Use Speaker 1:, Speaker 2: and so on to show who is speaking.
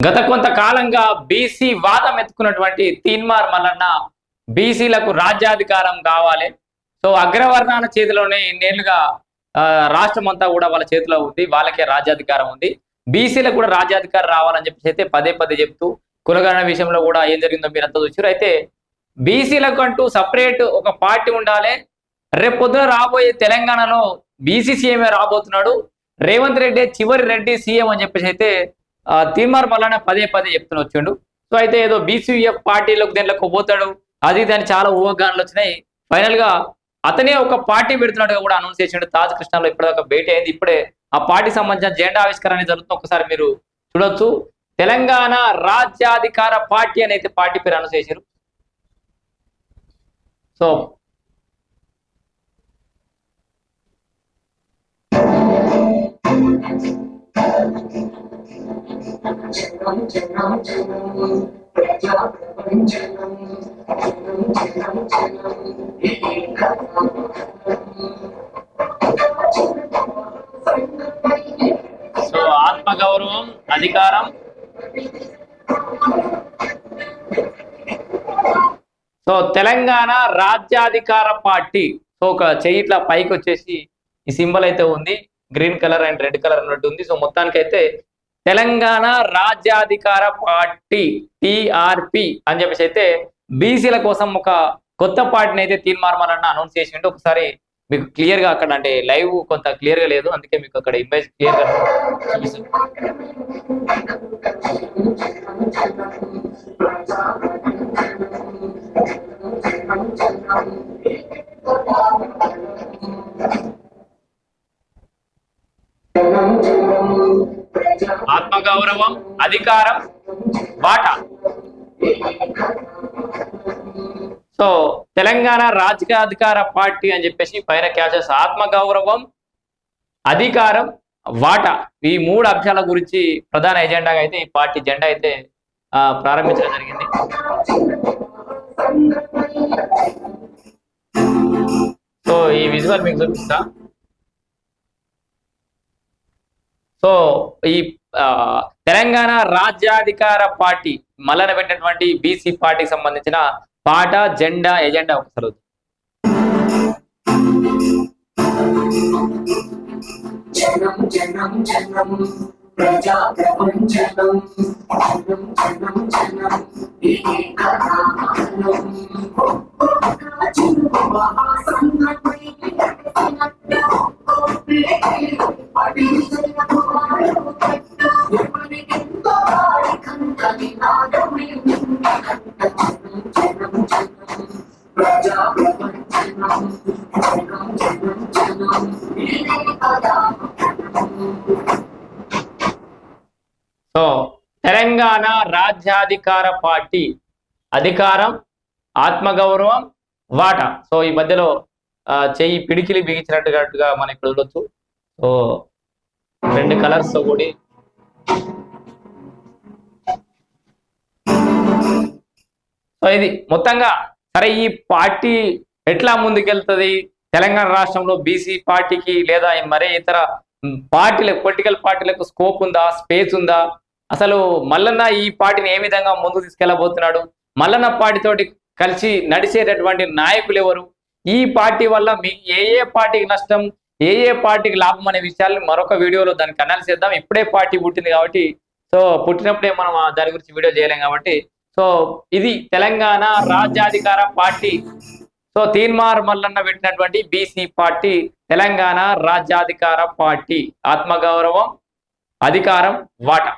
Speaker 1: గత కొంతకాలంగా బీసీ వాదం ఎత్తుకున్నటువంటి తీన్మార్ మల్లన్న బీసీలకు రాజ్యాధికారం కావాలి. సో అగ్రవర్ణాల చేతిలోనే ఇన్నేళ్ళుగా ఆ, రాష్ట్రం అంతా కూడా వాళ్ళ చేతిలో ఉంది వాళ్ళకే రాజ్యాధికారం ఉంది. బీసీలకు కూడా రాజ్యాధికారం రావాలని చెప్పేసి అయితే పదే పదే చెప్తూ కులగణ విషయంలో కూడా ఏం జరిగిందో మీరు అంతా చూసారు. అయితే బీసీలకు అంటూ సపరేట్ ఒక పార్టీ ఉండాలి. రేపు పొద్దున రాబోయే తెలంగాణలో బీసీ సీఎంఏ రాబోతున్నాడు. రేవంత్ రెడ్డి చివరి రెడ్డి సీఎం అని చెప్పేసి అయితే ఆ, తీర్మార్ మల్లన్న పదే పదే చెప్తున్న వచ్చిండు. సో అయితే ఏదో బీసీఎఫ్ పార్టీలకు దీనిలోకి పోతాడు అది దాని చాలా ఊహగానాలు వచ్చినాయి. ఫైనల్గా అతనే ఒక పార్టీ పెడుతున్నట్టుగా కూడా అనౌన్స్ చేసిండు తాజ్ కృష్ణలో. ఇప్పటిదాకా భేటీ అయింది. ఇప్పుడే ఆ పార్టీ సంబంధించిన జెండా ఆవిష్కరణ అనేది జరుగుతుంది. ఒకసారి మీరు చూడొచ్చు. తెలంగాణ రాజ్యాధికార పార్టీ అని అయితే పార్టీ పేరు అనౌన్స్ చేశారు సో
Speaker 2: జనం జనం ప్రజా ప్రపంచనం జనం జనం జనం
Speaker 1: సో ఆత్మగౌరవం అధికారం. సో తెలంగాణ రాజ్యాధికార పార్టీ. సో ఒక చెయ్యి ఇట్లా పైకి వచ్చేసి ఈ సింబల్ అయితే ఉంది. Green colour and red colour అన్నట్టు ఉంది. సో మొత్తానికైతే తెలంగాణ రాజ్యాధికార పార్టీ టిఆర్పి అని చెప్పేసి అయితే బీసీల కోసం ఒక కొత్త పార్టీని అయితే తీర్మార్మాలన్న అనౌన్స్ చేసిండు. ఒకసారి మీకు క్లియర్గా అక్కడ అంటే లైవ్ కొంత క్లియర్గా లేదు. అందుకే మీకు అక్కడ ఇమేజ్ క్లియర్గా గౌరవం అధికారం వాటా సో తెలంగాణ రాజకీయాధికార పార్టీ అని చెప్పేసి పైన క్యాచెస్ ఆత్మగౌరవం అధికారం వాటా. ఈ మూడు అంశాల గురించి ప్రధాన ఎజెండాగా అయితే ఈ పార్టీ జెండా అయితే ప్రారంభించడం జరిగింది. సో ఈ విజువల్ మీకు చూపిస్తా. సో ఈ తెలంగాణ రాజ్యాధికార పార్టీ మల్లన పెట్టినటువంటి బీసీ పార్టీకి సంబంధించిన పాట జెండా ఎజెండా ఒకసారి
Speaker 2: జనం జనం జనం ప్రజా ప్రపంచనం జనం జనం జనం
Speaker 1: సో తెలంగాణ రాజ్యాధికార పార్టీ అధికారం ఆత్మగౌరవం వాటా. సో ఈ మధ్యలో చెయ్యి పిడికిలి బిగించినట్టుగా మనం ఇక్కడ చూడొచ్చు సో రెండు కలర్స్తో కూడి. సో ఇది మొత్తంగా సరే ఈ పార్టీ ఎట్లా ముందుకెళ్తుంది? తెలంగాణ రాష్ట్రంలో బీసీ పార్టీకి లేదా మరే ఇతర పార్టీలకు పొలిటికల్ పార్టీలకు స్కోప్ ఉందా? స్పేస్ ఉందా? అసలు మల్లన్న ఈ పార్టీని ఏ విధంగా ముందుకు తీసుకెళ్ళబోతున్నాడు మల్లన్న పార్టీ తోటి కలిసి నడిచేటటువంటి నాయకులు ఎవరు? ఈ పార్టీ వల్ల మీ ఏ ఏ పార్టీకి నష్టం? ఏ ఏ పార్టీకి లాభం అనే విషయాలు మరొక వీడియోలో దానికి అనాలిసిస్ చేద్దాం. ఇప్పుడే పార్టీ పుట్టింది కాబట్టి సో పుట్టినప్పుడే మనం దాని గురించి వీడియో చేయలేం కాబట్టి సో ఇది తెలంగాణ రాజ్యాధికార పార్టీ. సో తీన్మార్ మల్లన్న పెట్టినటువంటి బీసీ పార్టీ తెలంగాణ రాజ్యాధికార పార్టీ. ఆత్మగౌరవం అధికారం వాటా.